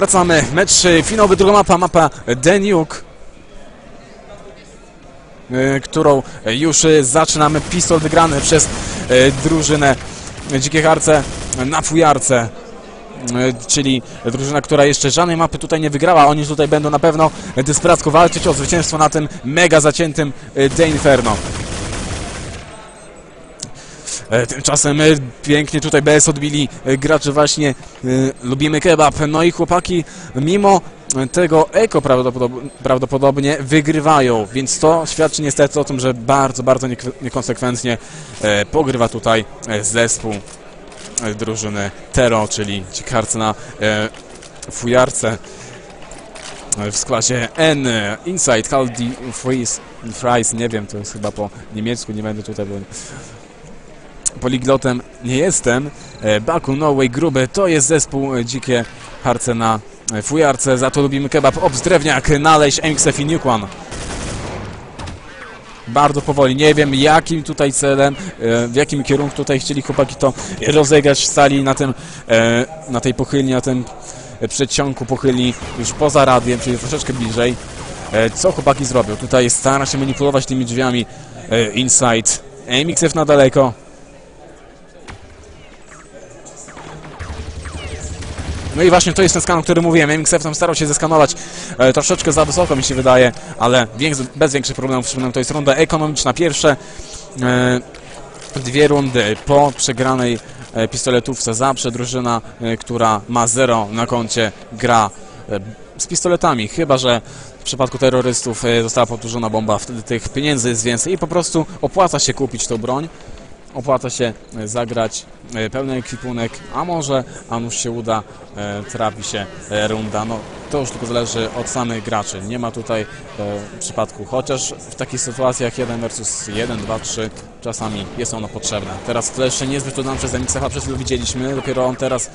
Wracamy, mecz e, finałowy, druga mapa, mapa Deniuk, e, którą już e, zaczynamy. Pistol wygrany przez drużynę Dzikie Harce na fujarce. Czyli drużyna, która jeszcze żadnej mapy tutaj nie wygrała. Oni tutaj będą na pewno desperacko walczyć o zwycięstwo na tym mega zaciętym e, The Inferno. E, Tymczasem e, pięknie tutaj BS odbili e, gracze właśnie Lubimy Kebab. No i chłopaki mimo tego eko prawdopodob- prawdopodobnie wygrywają, więc to świadczy niestety o tym, że bardzo, bardzo niekonsekwentnie pogrywa tutaj zespół drużyny Tero, czyli cikarce na fujarce w składzie N, Inside, Caldi, Fries, nie wiem, to jest chyba po niemiecku, nie będę tutaj, poliglotem nie jestem. E, Baku, No Way, Gruby, to jest zespół e, Dzikie Harce na e, fujarce, za to lubimy kebab, Obs, Drewniak, Naleś, MXF i One. Bardzo powoli, nie wiem jakim tutaj celem, w jakim kierunku tutaj chcieli chłopaki to rozegrać, stali na tym, na tej pochylni, na tym przedsionku pochyli już poza radiem, czyli troszeczkę bliżej. Co chłopaki zrobią? Tutaj stara się manipulować tymi drzwiami inside. MXF na daleko. No i właśnie to jest ten skan, o którym mówiłem. MXF tam starał się zeskanować e, troszeczkę za wysoko, mi się wydaje, ale bez większych problemów. Przypominam, to jest runda ekonomiczna. Pierwsze e, dwie rundy po przegranej e, pistoletówce zawsze drużyna, e, która ma zero na koncie, gra e, z pistoletami, chyba że w przypadku terrorystów e, została powtórzona bomba, wtedy tych pieniędzy jest więcej i po prostu opłaca się kupić tą broń. Opłaca się zagrać pełny ekwipunek, a może, a nuż się uda, e, trafi się e, runda. No, to już tylko zależy od samych graczy. Nie ma tutaj e, przypadku, chociaż w takich sytuacjach 1 versus 1, 2, 3 czasami jest ono potrzebne. Teraz flash niezbyt udany przez MXF-a, przed chwilą widzieliśmy, dopiero on teraz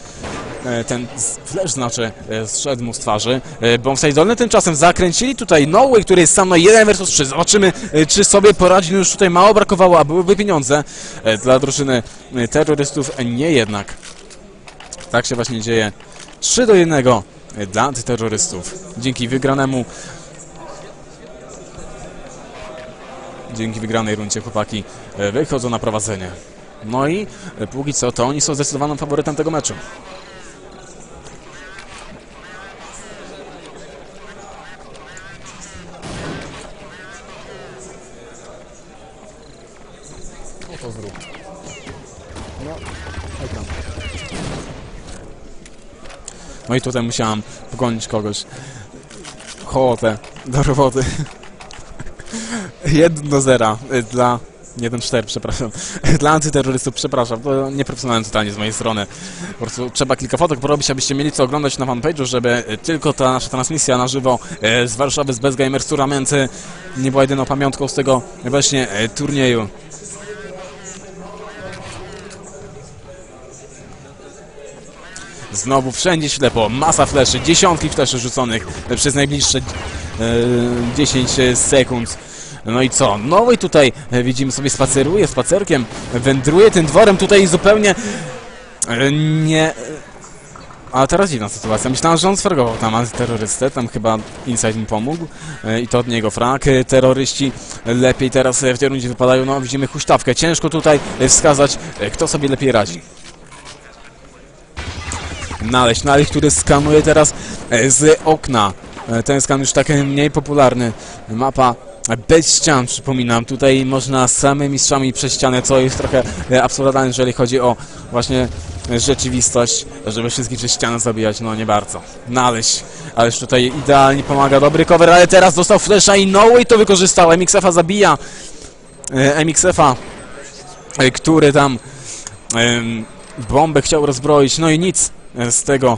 e, ten flash znaczy e, zszedł mu z twarzy. E, dolny tymczasem zakręcili tutaj No Way, który jest sam na 1 versus 3. Zobaczymy, e, czy sobie poradzi. Już tutaj mało brakowało, a byłyby pieniądze e, dla drużyny e, terrorystów. E, Nie jednak. Tak się właśnie dzieje. 3 do 1 dla antyterrorystów. Dzięki wygranemu dzięki wygranej rundzie chłopaki e, wychodzą na prowadzenie. No i póki co to oni są zdecydowanym faworytem tego meczu. I tutaj musiałam pogonić kogoś. Hołotę do roboty. 1 do 0 y, dla 1-4, przepraszam. Dla antyterrorystów, przepraszam, to nieprofesjonalne totalnie z mojej strony. Po prostu trzeba kilka fotek porobić, abyście mieli co oglądać na fanpage'u, żeby y, tylko ta nasza transmisja na żywo y, z Warszawy, z Best Gamers Tournament nie była jedyną pamiątką z tego właśnie turnieju. Znowu wszędzie ślepo, masa fleszy, dziesiątki fleszy rzuconych y, przez najbliższe y, 10 sekund. No i co? No i tutaj e, widzimy sobie spaceruje spacerkiem, wędruje tym dworem tutaj zupełnie e, nie... A teraz dziwna sytuacja. Myślałem, że on sfergował tam antyterrorystę, tam chyba Inside mu pomógł e, i to od niego frak. E, Terroryści lepiej teraz e, w tej rundzie wypadają. No widzimy huśtawkę. Ciężko tutaj e, wskazać, e, kto sobie lepiej radzi. Naleźć, naleźć, który skanuje teraz e, z okna. E, Ten skan już taki mniej popularny. Mapa bez ścian, przypominam. Tutaj można samymi strzałami przez ścianę, co jest trochę e, absurdalne, jeżeli chodzi o właśnie rzeczywistość, żeby wszystkich przez ścianę zabijać, no nie bardzo. Naleźć, ależ tutaj idealnie pomaga dobry cover, ale teraz dostał flesza i no i to wykorzystał. MXF-a zabija MXF-a, który tam bombę chciał rozbroić, no i nic z tego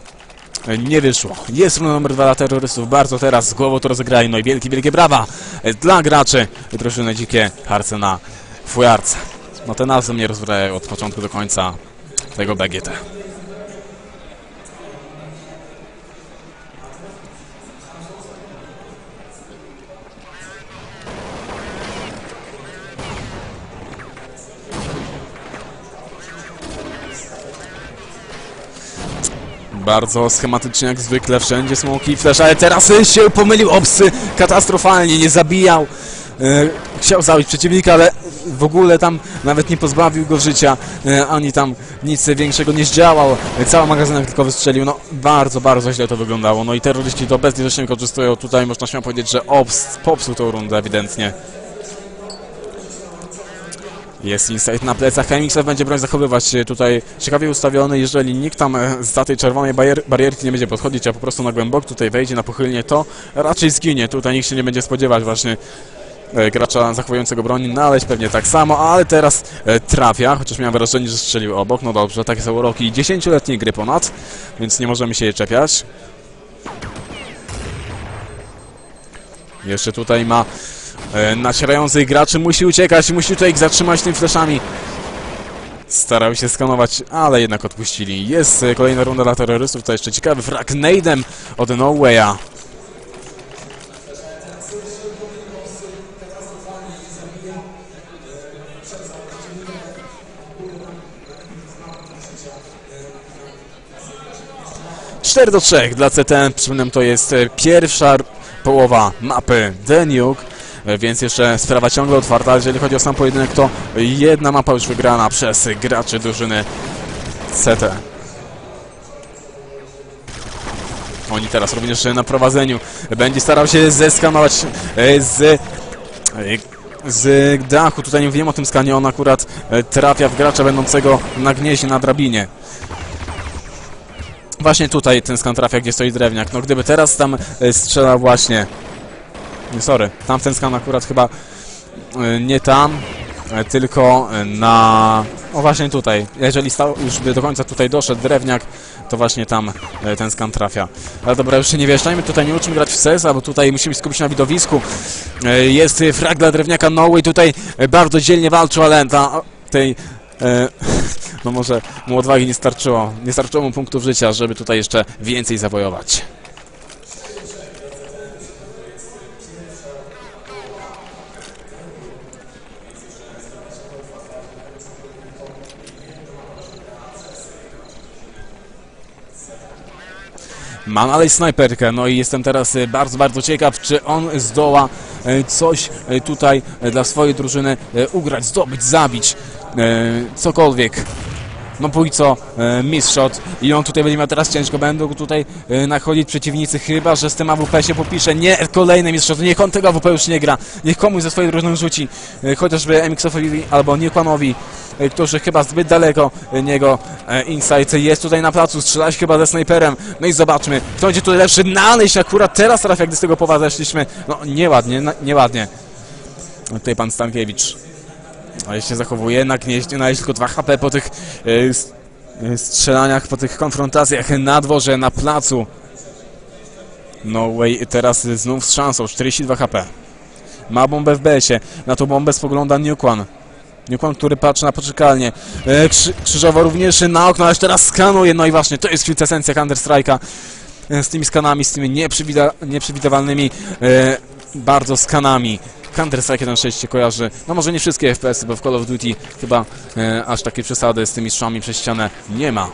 e, nie wyszło. Jest runda numer dwa dla terrorystów, bardzo teraz z głową to rozegrali, no i wielkie, wielkie brawa e, dla graczy drużyny Dzikie Harce na fujarce. No te nazwy mnie rozbrajają od początku do końca tego BGT. Bardzo schematycznie jak zwykle, wszędzie smoki i flash, ale teraz y, się pomylił Obsy katastrofalnie, nie zabijał. Y, Chciał zabić przeciwnika, ale w ogóle tam nawet nie pozbawił go życia, y, ani tam nic większego nie zdziałał. Y, Cały magazynek tylko wystrzelił, no bardzo, bardzo źle to wyglądało. No i terroryści to bezlitośnie korzystują tutaj, można śmiało powiedzieć, że Obs popsuł tą rundę ewidentnie. Jest insight na plecach, Hemixew będzie broń zachowywać się tutaj ciekawie ustawiony, jeżeli nikt tam e, za tej czerwonej barier barierki nie będzie podchodzić, a po prostu na głębok tutaj wejdzie na pochylnie, to raczej zginie, tutaj nikt się nie będzie spodziewać właśnie e, gracza zachowującego broń, naleźć pewnie tak samo, ale teraz e, trafia, chociaż miałem wrażenie, że strzelił obok, no dobrze, takie są uroki 10-letniej gry ponad, więc nie możemy się jej czepiać. Jeszcze tutaj ma nacierających graczy, musi uciekać, musi tutaj ich zatrzymać tymi fleszami. Starał się skanować, ale jednak odpuścili. Jest e, kolejna runda dla terrorystów, to jeszcze ciekawy frag nade'em od No Way'a. Cztery do 3 dla CT. Przypominam, to jest e, pierwsza połowa mapy The Nuke. E, Więc jeszcze sprawa ciągle otwarta. Jeżeli chodzi o sam pojedynek, to jedna mapa już wygrana przez graczy drużyny CT. Oni teraz również na prowadzeniu. Będzie starał się zeskanować e, z, e, z dachu. Tutaj nie mówiłem o tym skanie. On akurat trafia w gracza będącego na gnieździe na drabinie. Właśnie tutaj ten skan trafia, gdzie stoi drewniak. No gdyby teraz tam strzelał właśnie... Sorry. Tamten skan akurat chyba e, nie tam, e, tylko e, na... O właśnie tutaj. Jeżeli stał, już by do końca tutaj doszedł drewniak, to właśnie tam ten skan trafia. Ale dobra, już się nie wieszczajmy, tutaj nie uczymy grać w CS, bo tutaj musimy skupić na widowisku. Jest frag dla drewniaka Noły, tutaj e, bardzo dzielnie walczył, ale ta, tej... No może mu odwagi nie starczyło, nie starczyło mu punktów życia, żeby tutaj jeszcze więcej zawojować. Ma dalej snajperkę, no i jestem teraz e, bardzo, bardzo ciekaw, czy on zdoła e, coś e, tutaj dla swojej drużyny ugrać, zdobyć, zabić, cokolwiek. No póki co e, miss shot i on tutaj będzie miał teraz ciężko, będą tutaj e, nachodzić przeciwnicy, chyba że z tym AWP się popisze. Nie, kolejny miss shot, niech on tego AWP już nie gra, niech komuś ze swojej drużyny rzuci, e, chociażby MX-owi albo Niekłanowi, e, którzy chyba zbyt daleko e, niego e, insight jest tutaj na placu, strzelać chyba ze snajperem, no i zobaczmy, kto będzie tutaj lepszy, naleźć akurat teraz trafia, gdy z tego powa zeszliśmy, no nieładnie, na, nieładnie. Tutaj pan Stankiewicz ale się zachowuje, na gnieździe na tylko 2 HP po tych e, e, strzelaniach, po tych konfrontacjach na dworze, na placu. No way, teraz znów z szansą, 42 HP. Ma bombę w BS-ie, na tą bombę spogląda Newkwan. Newkwan, który patrzy na poczekalnię. E, krzy, krzyżowo również na okno, ale teraz skanuje, no i właśnie, to jest kwintesencja Counter-Strike'a. Z tymi skanami, z tymi nieprzewidywalnymi e, bardzo skanami. Counter-Strike 1.6 się kojarzy, no może nie wszystkie FPS-y, bo w Call of Duty chyba e, aż takiej przesady z tymi strzałami przez ścianę nie ma.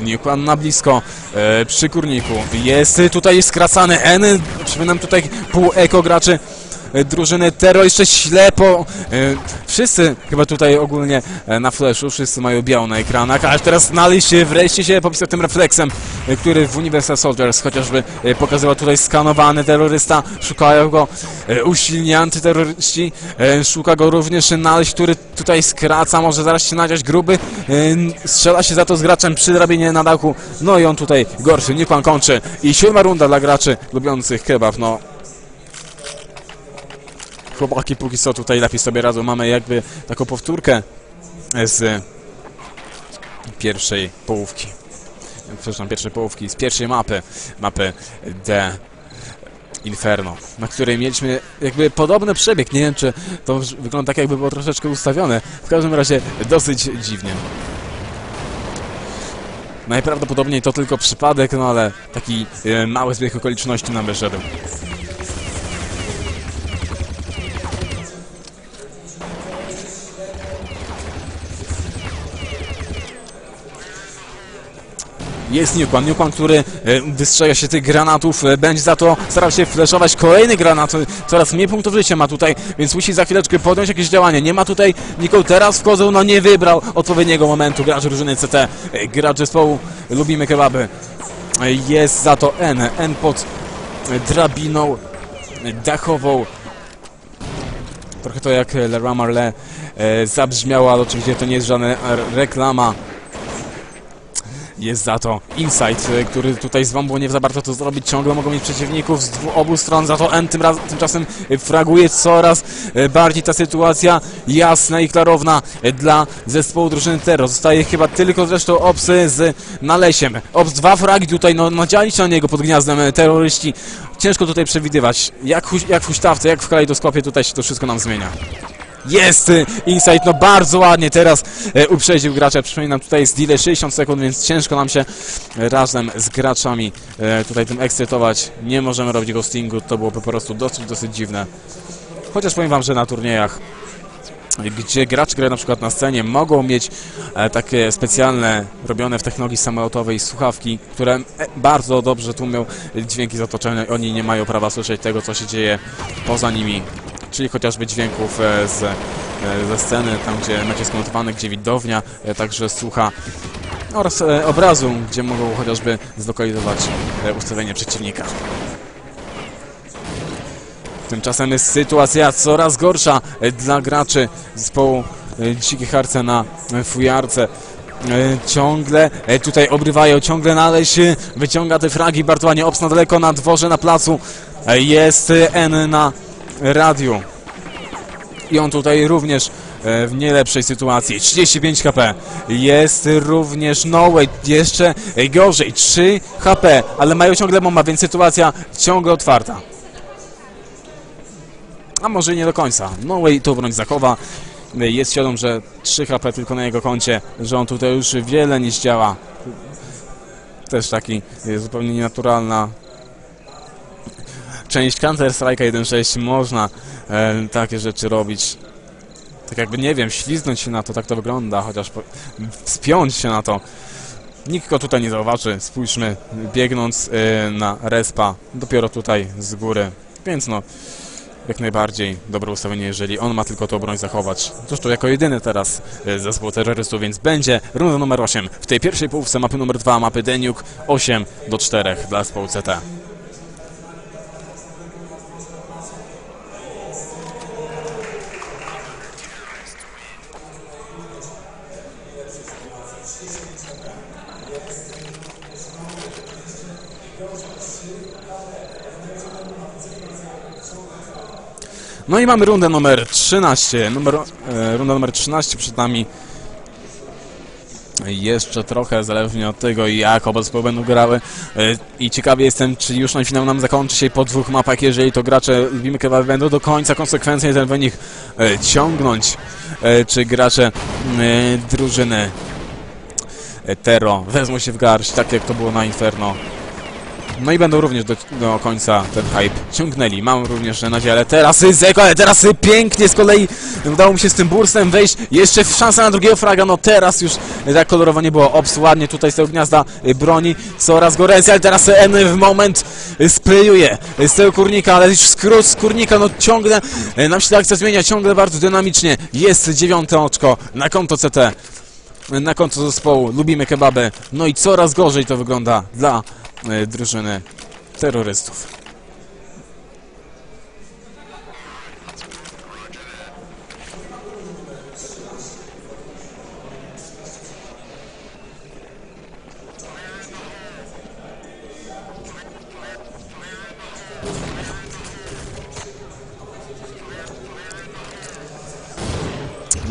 Newkwan na blisko, e, przy kurniku. Jest tutaj skracany N, przypominam tutaj pół eko graczy drużyny Tero, jeszcze ślepo. E, wszyscy chyba tutaj ogólnie e, na flashu, wszyscy mają biało na ekranach, aż teraz znaleźć się, wreszcie się popisał tym refleksem, e, który w Universal Soldiers chociażby e, pokazywał tutaj skanowany terrorysta, szukają go e, usilni antyterroryści, e, szuka go również naleźć, który tutaj skraca, może zaraz się nadziać gruby, e, strzela się za to z graczem przy drabinie na dachu, no i on tutaj gorszy, pan kończy i siódma runda dla graczy lubiących kebab, no chłopaki póki co tutaj lepiej sobie radzą. Mamy jakby taką powtórkę z pierwszej połówki. Przepraszam, pierwszej połówki, z pierwszej mapy, mapy The Inferno, na której mieliśmy jakby podobny przebieg. Nie wiem, czy to wygląda tak, jakby było troszeczkę ustawione. W każdym razie dosyć dziwnie. Najprawdopodobniej to tylko przypadek, no ale taki e, mały zbieg okoliczności nam wyszedł. Jest Newpan, Newpan, który e, wystrzega się tych granatów, e, będzie za to starał się flashować kolejny granat, e, coraz mniej punktów życia ma tutaj, więc musi za chwileczkę podjąć jakieś działanie. Nie ma tutaj nikogo, teraz wchodzą, no nie wybrał odpowiedniego momentu gracz drużyny CT, gracz zespołu Lubimy Kebaby. Jest za to N, N pod drabiną dachową. Trochę to jak Leroy Marle zabrzmiało, ale oczywiście to nie jest żadna reklama. Jest za to Insight, e, który tutaj z Wambo nie za bardzo to zrobić. Ciągle mogą mieć przeciwników z obu stron. Za to N tym raz, tymczasem e, fraguje coraz e, bardziej ta sytuacja jasna i klarowna dla zespołu drużyny Terror. Zostaje chyba tylko zresztą Opsy z Nalesiem. Ops dwa fragi tutaj, no nadziali na niego pod gniazdem terroryści. Ciężko tutaj przewidywać. Jak, jak w huśtawce, jak w kalejdoskopie tutaj się to wszystko nam zmienia. Jest y, Insight, no bardzo ładnie teraz e, uprzedził gracza. Przypominam, tutaj jest delay 60 sekund, więc ciężko nam się razem z graczami e, tutaj tym ekscytować. Nie możemy robić ghostingu, to byłoby po prostu dosyć, dosyć dziwne. Chociaż powiem wam, że na turniejach gdzie gracze grają na przykład na scenie, mogą mieć e, takie specjalne, robione w technologii samolotowej słuchawki, które e, bardzo dobrze tłumią dźwięki z otoczenia. Oni nie mają prawa słyszeć tego, co się dzieje poza nimi, czyli chociażby dźwięków e, z, e, ze sceny, tam gdzie mecz jest gdzie widownia e, także słucha oraz obrazu, gdzie mogą chociażby zlokalizować ustawienie przeciwnika. Tymczasem jest sytuacja coraz gorsza dla graczy zespołu Dzikie Harce na fujarce. Ciągle tutaj obrywają, ciągle naleś e, wyciąga te fragi, bardzo ładnie Ops na daleko na dworze, na placu. Jest N na radiu. I on tutaj również e, w nie lepszej sytuacji. 35 HP. Jest również No Way. Jeszcze gorzej. 3 HP. Ale mają ciągle bomba, więc sytuacja ciągle otwarta. A może nie do końca. No Way to broń zachowa. Jest świadom, że 3 HP tylko na jego koncie, że on tutaj już wiele nie zdziała. Też taki e, zupełnie nienaturalna część Counter Strike'a 1.6 można e, takie rzeczy robić. Tak jakby, nie wiem, śliznąć się na to, tak to wygląda, chociaż po, spiąć się na to. Nikt go tutaj nie zauważy, spójrzmy, biegnąc e, na respa, dopiero tutaj z góry. Więc no, jak najbardziej dobre ustawienie, jeżeli on ma tylko tą broń zachować. Zresztą jako jedyny teraz e, zespół terrorystów, więc będzie runda numer 8. W tej pierwszej połówce mapy numer 2, mapy Deniuk 8 do 4 dla zespołu CT. No i mamy rundę numer 13. Numer, e, runda numer 13 przed nami. Jeszcze trochę, zależnie od tego, jak oba zespoły będą grały. E, I ciekawy jestem, czy już na finał nam zakończy się po dwóch mapach, jeżeli to gracze Lubimy Kebaby będą do końca konsekwencyjnie ten wynik e, ciągnąć. E, czy gracze e, drużyny Tero wezmą się w garść, tak jak to było na Inferno. No i będą również do, do końca ten hype ciągnęli. Mam również nadzieję, ale teraz Zeko, ale teraz pięknie z kolei udało mi się z tym burstem wejść. Jeszcze szansa na drugiego fraga, no teraz już tak kolorowo nie było. Ops ładnie tutaj z tego gniazda broni coraz goręcej, ale teraz N w moment sprayuje z tego kurnika, ale już skrót z kurnika, no ciągle y, nam się ta akcja zmienia, ciągle bardzo dynamicznie. Jest dziewiąte oczko na konto CT na konto zespołu. Lubimy kebaby. No i coraz gorzej to wygląda dla e, drużyny terrorystów.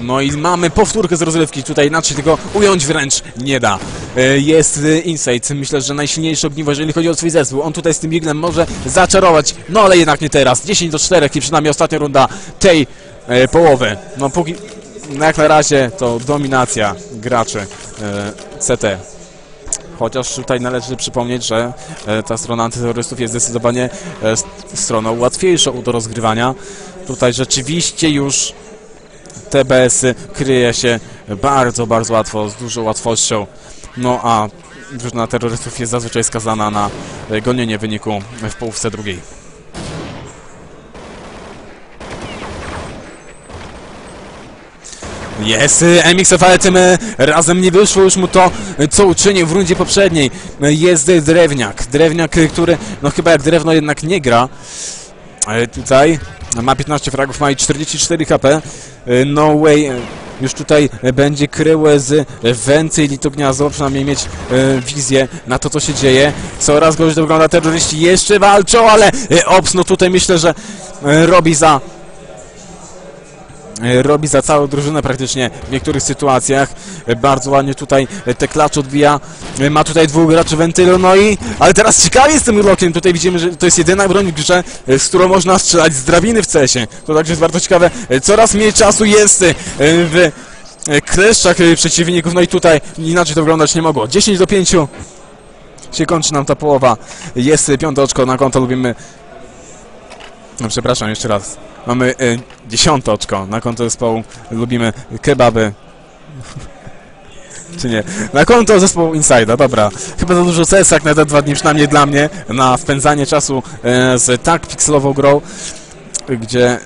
No i mamy powtórkę z rozrywki tutaj, inaczej tego ująć wręcz nie da. E, Jest e, Insight, myślę, że najsilniejsze ogniwo, jeżeli chodzi o swój zespół. On tutaj z tym biglem może zaczarować, no ale jednak nie teraz. 10 do 4 i przynajmniej ostatnia runda tej e, połowy. No póki, jak na razie to dominacja graczy CT. Chociaż tutaj należy przypomnieć, że ta strona antyterrorystów jest zdecydowanie stroną łatwiejszą do rozgrywania. Tutaj rzeczywiście już TBS-y kryje się bardzo, bardzo łatwo, z dużą łatwością. No a drużyna terrorystów jest zazwyczaj skazana na e, gonienie wyniku w połówce drugiej. Jest y, MXF, ale tym y, razem nie wyszło już mu to, co uczynił w rundzie poprzedniej. Jest Drewniak. Drewniak, który, no chyba jak drewno jednak nie gra. Tutaj ma 15 fragów, ma i 44 HP. Y, No way, y, już tutaj będzie kryły z y, więcej litogniazdo, przynajmniej mieć wizję na to, co się dzieje. Coraz gorzej wygląda, terroryści jeszcze walczą, ale y, Ops, no tutaj myślę, że robi za e, robi za całą drużynę praktycznie w niektórych sytuacjach. E, Bardzo ładnie tutaj e, te klacz odbija. E, Ma tutaj dwóch graczy wentylu, no i... Ale teraz ciekawie z tym urlokiem. Tutaj widzimy, że to jest jedyna broń w grze, e, z którą można strzelać z drabiny w cesie. To także jest bardzo ciekawe. E, Coraz mniej czasu jest e, w e, kleszczach e, przeciwników, no i tutaj inaczej to wyglądać nie mogło. 10 do 5 się kończy nam ta połowa. Jest e, piąte oczko na konto, lubimy no przepraszam, jeszcze raz. Mamy y, dziesiąte oczko na konto zespołu. Lubimy kebaby. Czy nie? Na konto zespołu Inside'a, dobra. Chyba za dużo CS jak na te dwa dni, przynajmniej dla mnie, na wpędzanie czasu e, z tak pikselową grą, gdzie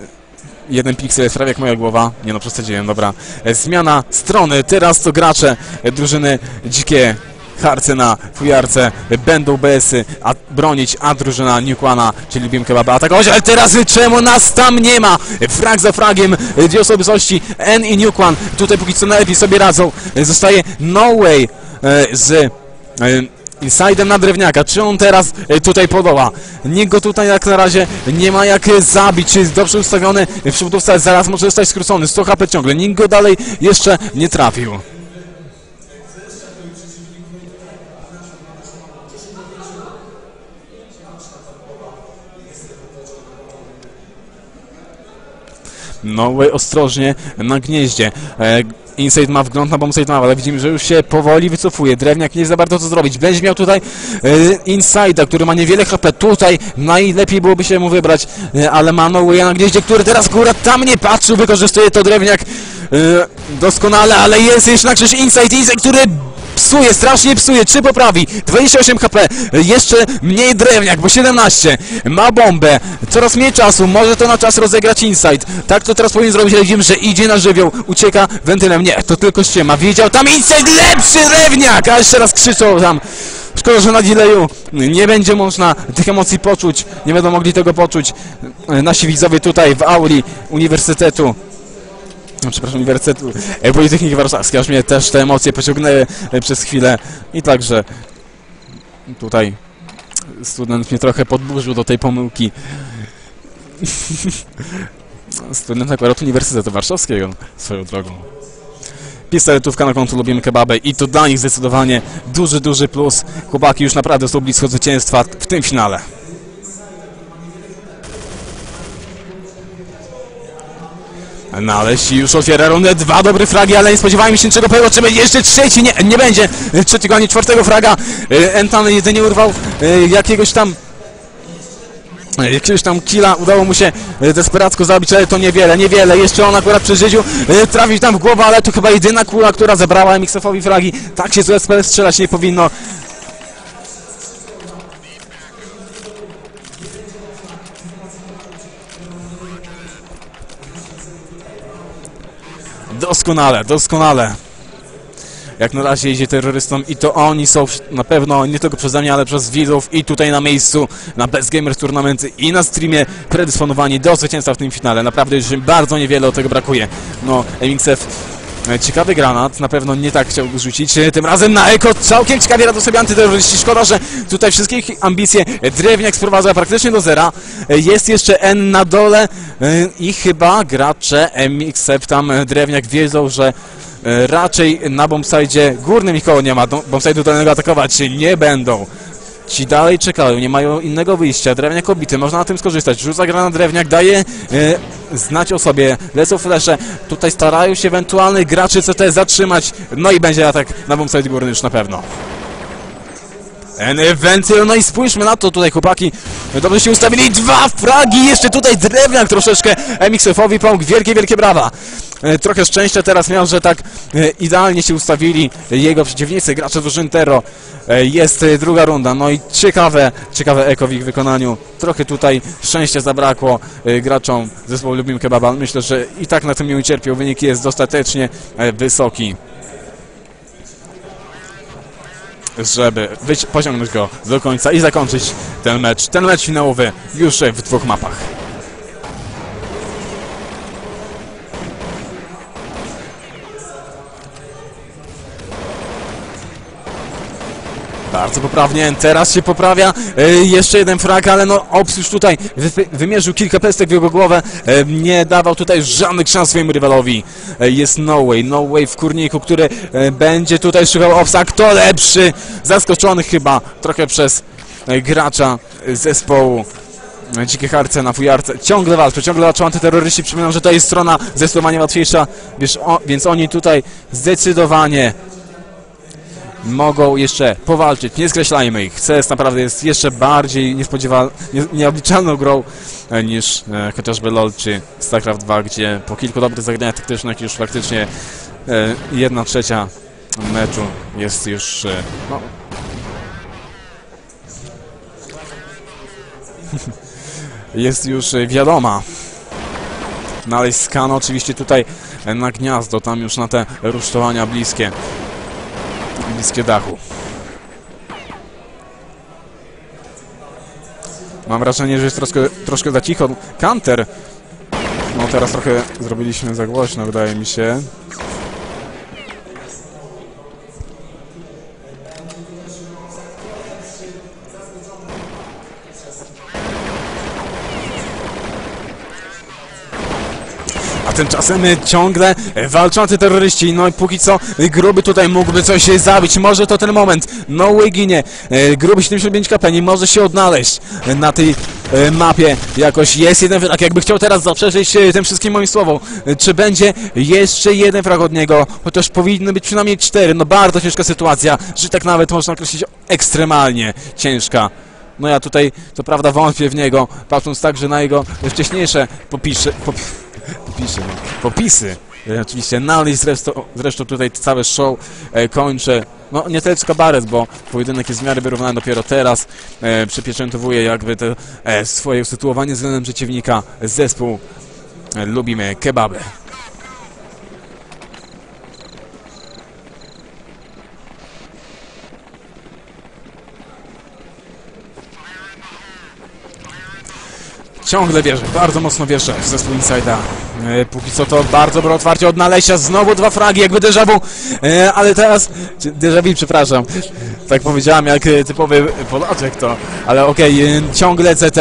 jeden piksel jest prawie jak moja głowa. Nie no, przesadziłem, dobra. E, zmiana strony, teraz to gracze e, drużyny dzikie harce na fujarce e, będą BS-y a bronić, a drużyna Nukwana, czyli lubimy kebaba. Atakować, ale teraz y, czemu nas tam nie ma? Frag za fragiem, e, dwie osobistości, N i Nukwan, tutaj póki co najlepiej sobie radzą, E, zostaje No Way e, z Insidem na drewniaka, czy on teraz tutaj podoła? Nikt go tutaj jak na razie nie ma jak zabić, jest dobrze ustawiony w przybudówce, zaraz może zostać skrócony, 100 HP ciągle, nikt go dalej jeszcze nie trafił. No, way ostrożnie na gnieździe. E, Inside ma wgląd na bombsite map, ale widzimy, że już się powoli wycofuje. Drewniak nie za bardzo co zrobić. Będzie miał tutaj e, Inside'a, który ma niewiele HP. Tutaj najlepiej byłoby się mu wybrać, e, ale ma No Waya na gnieździe, który teraz akurat tam nie patrzył. Wykorzystuje to Drewniak e, doskonale, ale jest jeszcze na krzyż Inside, Inside, który psuje, strasznie psuje, czy poprawi? 28 HP, jeszcze mniej drewniak, bo 17, ma bombę, coraz mniej czasu, może to na czas rozegrać inside, tak to teraz powinien zrobić, ale widzimy, że idzie na żywioł, ucieka wentylem, nie, to tylko ściema, widział tam inside, lepszy drewniak, a jeszcze raz krzyczą tam, Szkoda, że na delayu nie będzie można tych emocji poczuć, nie będą mogli tego poczuć. Nasi widzowie tutaj w auli Uniwersytetu przepraszam, Uniwersytetu e, Politechniki Warszawskiej, aż mnie też te emocje pociągnęły e, przez chwilę i także tutaj student mnie trochę podburzył do tej pomyłki. student akurat Uniwersytetu Warszawskiego, swoją drogą. Pistoletówka na konto lubimy kebabę i to dla nich zdecydowanie duży, duży plus. Chłopaki już naprawdę są blisko zwycięstwa w tym finale. Naleś już otwiera rundę, dwa dobre fragi, ale nie spodziewałem się niczego. Pewnego, czy będzie jeszcze trzeci, nie, nie będzie, trzeciego ani czwartego fraga, E, Entan jedynie urwał e, jakiegoś tam e, jakiegoś tam killa, udało mu się desperacko zabić, ale to niewiele, niewiele, jeszcze on akurat przy życiu trafił tam w głowę, ale to chyba jedyna kula, która zabrała MXF-owi fragi, tak się z USP strzelać nie powinno. Doskonale, doskonale. Jak na razie idzie terrorystom i to oni są na pewno nie tylko przeze mnie, ale przez widzów i tutaj na miejscu na Best Gamers Tournamenty i na streamie predysponowani do zwycięstwa w tym finale. Naprawdę już bardzo niewiele od tego brakuje. No, MXF Ciekawy granat, na pewno nie tak chciał rzucić. E, Tym razem na eko, całkiem ciekawie radzą sobie antyterroryści. Szkoda, że tutaj wszystkie ich ambicje e, Drewniak sprowadza praktycznie do zera. E, Jest jeszcze N na dole e, i chyba gracze MXF tam e, Drewniak wiedzą, że e, raczej na bombsite górnym nikogo nie ma. Bombsite'u dolnego atakować nie będą. Ci dalej czekają, nie mają innego wyjścia. Drewniak obity, można na tym skorzystać. Rzuca granat drewniak, daje e, znać o sobie. Lecą flesze. Tutaj starają się ewentualnych graczy CT zatrzymać. No i będzie atak na bombsite górny już na pewno. Eventyl, no i spójrzmy na to tutaj chłopaki, dobrze się ustawili, dwa fragi, jeszcze tutaj drewniak troszeczkę, MXF-owi pomógł, wielkie, wielkie brawa. E, Trochę szczęścia teraz miał, że tak e, idealnie się ustawili jego przeciwnicy, gracze drużyny Tero. E, Jest druga runda, no i ciekawe, ciekawe eko w ich wykonaniu. Trochę tutaj szczęścia zabrakło graczom zespołu Lubim Kebaba. Myślę, że i tak na tym nie ucierpiał, wynik jest dostatecznie wysoki. Żeby wyci- pociągnąć go do końca i zakończyć ten mecz. Ten mecz finałowy już w dwóch mapach. Bardzo poprawnie, teraz się poprawia, e, jeszcze jeden frag, ale no Ops już tutaj wy, wymierzył kilka pestek w jego głowę, e, nie dawał tutaj żadnych szans swojemu rywalowi. E, jest No Way, No Way w kurniku, który będzie tutaj szukał Opsa, kto lepszy? Zaskoczony chyba trochę przez gracza zespołu. Dzikie harce na fujarce. Ciągle walczą, ciągle walczą antyterroryści. Przypominam, że to jest strona zdecydowanie łatwiejsza, wiesz, o, więc oni tutaj zdecydowanie mogą jeszcze powalczyć. Nie skreślajmy ich. CS naprawdę jest jeszcze bardziej nie, nieobliczalną grą e, niż e, chociażby LoL czy StarCraft 2, gdzie po kilku dobrych zagraniach taktycznych już faktycznie e, jedna trzecia meczu jest już e, no, jest już e, wiadoma. Znaleźć skan oczywiście tutaj e, na gniazdo, tam już na te rusztowania bliskie bliskie dachu. Mam wrażenie, że jest troszkę, troszkę za cicho. Kanter! No teraz trochę zrobiliśmy za głośno, wydaje mi się. Tymczasem ciągle y, walczą antyterroryści. No i póki co Gruby tutaj mógłby coś zabić. Może to ten moment. No ginie. Y, Gruby 75 kp nie może się odnaleźć na tej y, mapie. Jakoś jest jeden frag. Jakby chciał teraz zaprzeżyć y, tym wszystkim moim słowom. Czy będzie jeszcze jeden frag od niego? Chociaż powinny być przynajmniej cztery. No bardzo ciężka sytuacja. Że tak nawet można określić ekstremalnie ciężka. No ja tutaj, co prawda, wątpię w niego, patrząc także na jego wcześniejsze popisze, pop, popisy, no. E, Oczywiście Nali zresztą, zresztą tutaj cały show e, kończę. No nie tyle kabaret, bo pojedynek jest w miarę wyrównany dopiero teraz. E, przypieczętowuje jakby te e, swoje usytuowanie względem przeciwnika. Zespół e, lubimy kebaby. Ciągle wierzę, bardzo mocno wierzę w zespół Inside'a. E, póki co to bardzo dobre otwarcie od Nalesia, znowu dwa fragi, jakby déjà vu, e, ale teraz, déjà vu, przepraszam, tak powiedziałem jak typowy Polaczek to, ale okej, e, ciągle CT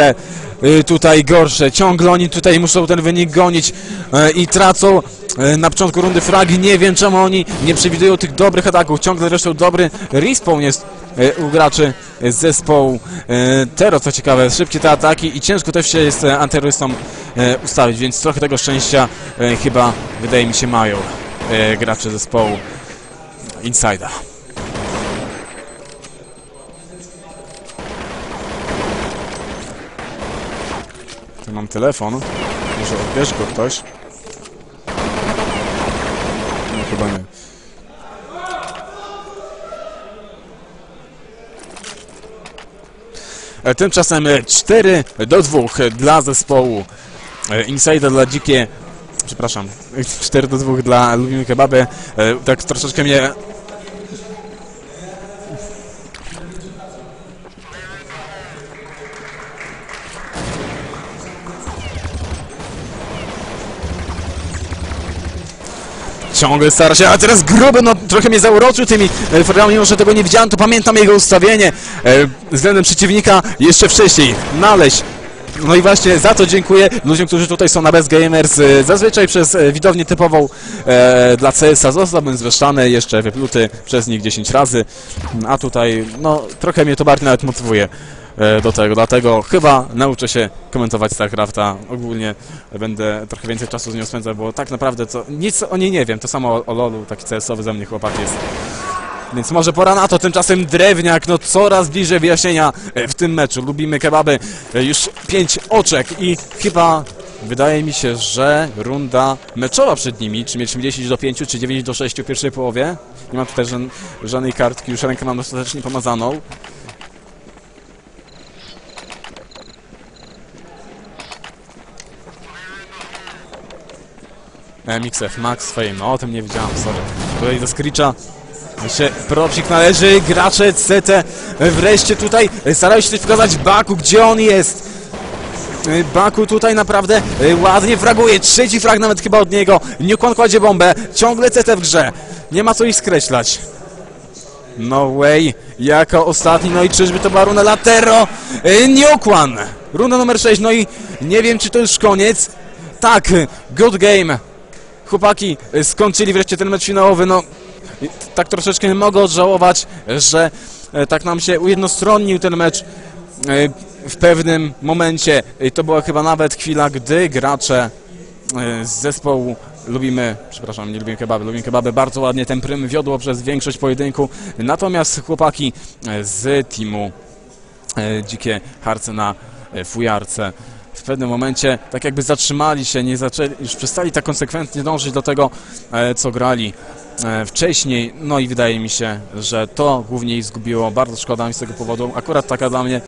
tutaj gorsze, ciągle oni tutaj muszą ten wynik gonić e, i tracą e, na początku rundy fragi, nie wiem czemu oni nie przewidują tych dobrych ataków, ciągle zresztą dobry respawn jest u graczy z zespołu Tero, co ciekawe, szybkie te ataki i ciężko też się jest antyterrorystom e, ustawić, więc trochę tego szczęścia chyba, wydaje mi się, mają gracze zespołu Inside'a. Tu mam telefon, może odbierz go ktoś. No chyba nie. E, Tymczasem e, 4 do 2 dla zespołu e, Insider dla dzikie. Przepraszam, 4 do 2 dla Lubimy Kebaby. E, Tak troszeczkę mnie. Ciągle stara się, a teraz gruby, no trochę mnie zauroczył tymi e, fragami, mimo że tego nie widziałem, to pamiętam jego ustawienie e, względem przeciwnika jeszcze wcześniej. Naleźć. No i właśnie za to dziękuję ludziom, którzy tutaj są na Best Gamers. E, Zazwyczaj przez e, widownię typową e, dla CS-a zostałbym zweszczany, jeszcze wypluty przez nich 10 razy, a tutaj no trochę mnie to bardziej nawet motywuje do tego, dlatego chyba nauczę się komentować StarCrafta. Ogólnie będę trochę więcej czasu z nią spędzał, bo tak naprawdę co, nic o niej nie wiem. To samo o, o LoLu, taki CS-owy ze mnie chłopak jest. Więc może pora na to, tymczasem Drewniak, no coraz bliżej wyjaśnienia e, w tym meczu. Lubimy kebaby, E, już pięć oczek i chyba wydaje mi się, że runda meczowa przed nimi, czy mieliśmy 10 do 5, czy 9 do 6 w pierwszej połowie. Nie mam tutaj żadnej kartki, już rękę mam dostatecznie pomazaną. E, Mixef, Max Fame, no o tym nie wiedziałem, sorry. Tutaj do Screecha jeszcze propsik należy, gracze CT wreszcie tutaj starają się coś pokazać Baku, gdzie on jest? E, Baku tutaj naprawdę e, ładnie fraguje, trzeci frag nawet chyba od niego, Newcon kładzie bombę, ciągle CT w grze, nie ma co ich skreślać. No way, jako ostatni, no i czyżby to była runda Latero? Newkwan, runda numer 6, no i nie wiem czy to już koniec. Tak, good game. Chłopaki e, skończyli wreszcie ten mecz finałowy, no tak troszeczkę mogę odżałować, że e, tak nam się ujednostronił ten mecz e, w pewnym momencie. To była chyba nawet chwila, gdy gracze e, z zespołu Lubimy, przepraszam, nie lubimy kebaby, lubimy kebaby, bardzo ładnie ten prym wiodło przez większość pojedynku, natomiast chłopaki z teamu Dzikie Harce na fujarce w pewnym momencie tak jakby zatrzymali się, nie zaczęli, już przestali tak konsekwentnie dążyć do tego, e, co grali e, wcześniej, no i wydaje mi się, że to głównie ich zgubiło, bardzo szkoda mi z tego powodu, akurat taka dla mnie